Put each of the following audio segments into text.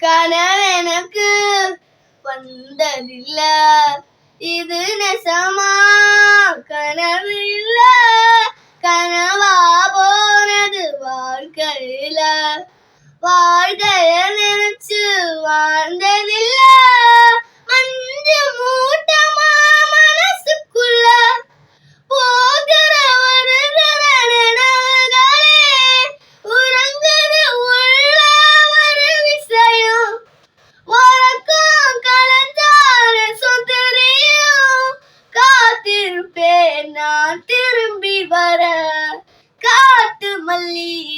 கனவெனக்கு வந்ததில்ல. இது நெசமா? கனவு இல்ல. கனவா போனது வாழ்க்கையில. வாழ்க்கைய நினைச்சு வாழ்ந்ததில்லை.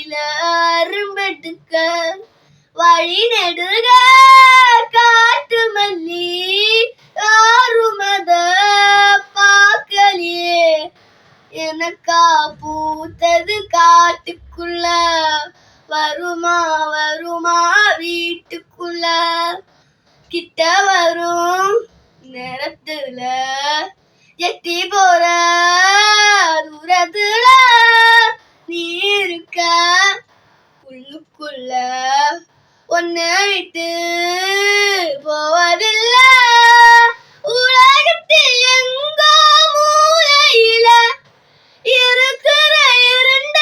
மல்லியில அரும்பெடுக்க வழி நெடுக காட்டு மல்லி ஆறுமத பார்க்கலையே எனக்கா பூத்தது காட்டுக்குள்ள வருமா வருமா வீட்டுக்குள்ள. கிட்ட வரும் நேரத்துல எட்டி போற தூரத்துல. ஒன்னு அழைத்து போவதில்ல. உலகத்தில் எங்கோ மூலையில இருக்கிற இருண்ட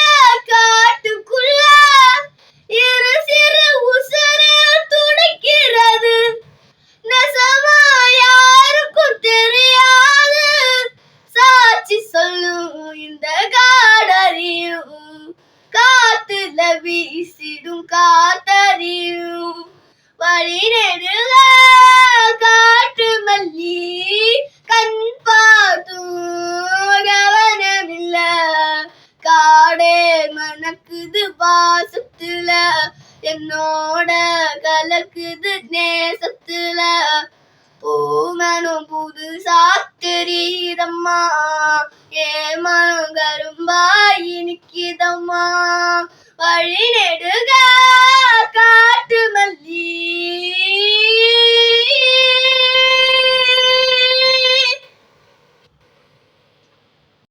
காட்டுக்குள்ள இரு சிறு உசுறு துடைக்கிறது. நெசமா யாருக்கும் தெரியாது. சாட்சி சொல்லும் இந்த கா வீசிடும் காத்தறியும். வழி நெடுக காட்டு மல்லி கண் பார்த்தும் கவனமில்ல. காடே மணக்குது பாசத்துல என்னோட கலக்குது நேசத்துல. பூமனும் புது சாத்திரீதம்மா ஏ மனம் கரும்பாய் நிக்கிதம்மா. വഴിനെടുക